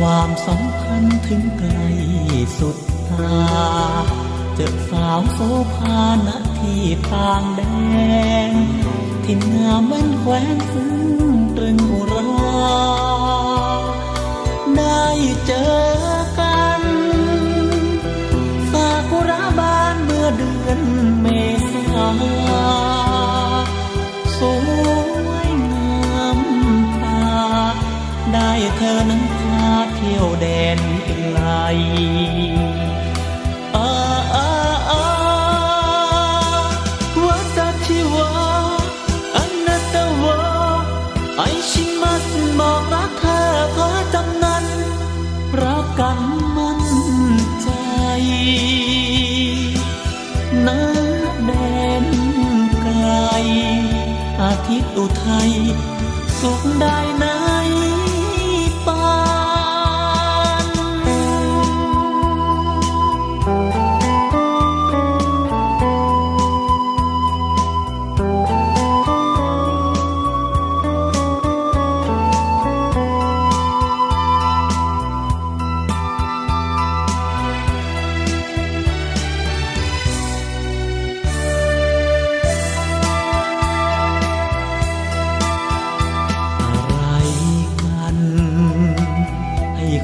ความสัมพันถึงไกลสุดตา เจอสาวโสภาณที่ต่างแดนที่งามเหมือนแควนซึ่งตรึงอุรา ได้เจอกันซากุระบานเมื่อเดือนเมษา ได้เธอนั้นพาเที่ยวแดนไกลอาอาอาวัตชิวาอันนัตวาไอชิมัสบอกรักเธอก็จำนั้นรักกันมั่นใจน้าแดนไกลอาทิตย์อุทัยสุขได้นะ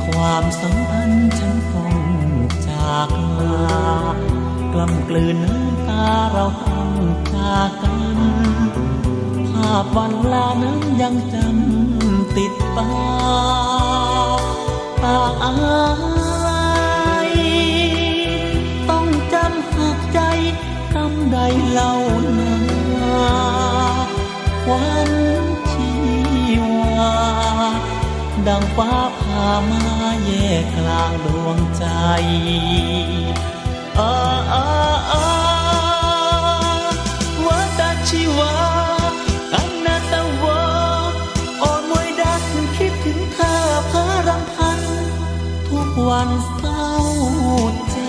ความสัมพันธ์ฉันต้องจากลากล้ำกลืนน้ำตาเราต้องจากกันภาพวันลานั้นยังจำติดตาตาอะไรต้องจำหักใจคำใดเล่านาวัน ดังฟ้าผ่ามาแยกกลางดวงใจอาอาอาวาตชีวาอันนาตวาอ่อนมวยดักคิดถึงเธอพระรำพัน ทุกวันเศร้าใจ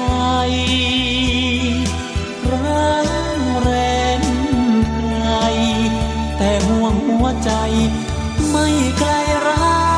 รักแรงไกลแต่ห่วงหัวใจไม่ไกลรัก